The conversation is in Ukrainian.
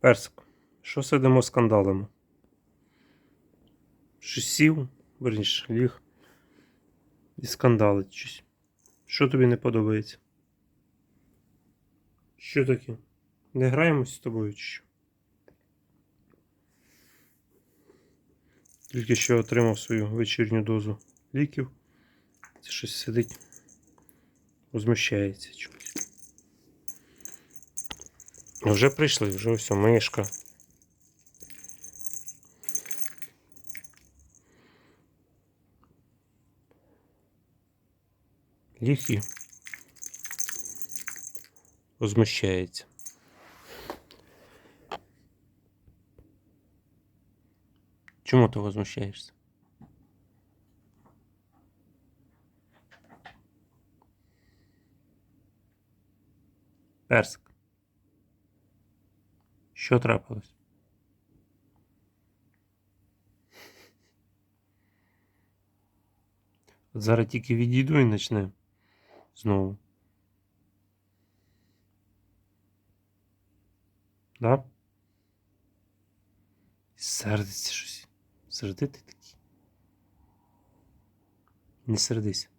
Персик, що сидимо скандалами? Щось сів, верніше, ліг і скандалить щось. Що тобі не подобається? Що таке? Не граємось з тобою чи що? Тільки що отримав свою вечірню дозу ліків. Це щось сидить, розміщається. Вже прийшли, вже все, мишка. Ліг і розміщається. Чому ти возмущаєшся? Персик. Що трапилось? От зараз тільки відійду і почне знову. Да? Сердиться щось. Сердитий такий. Не сердись.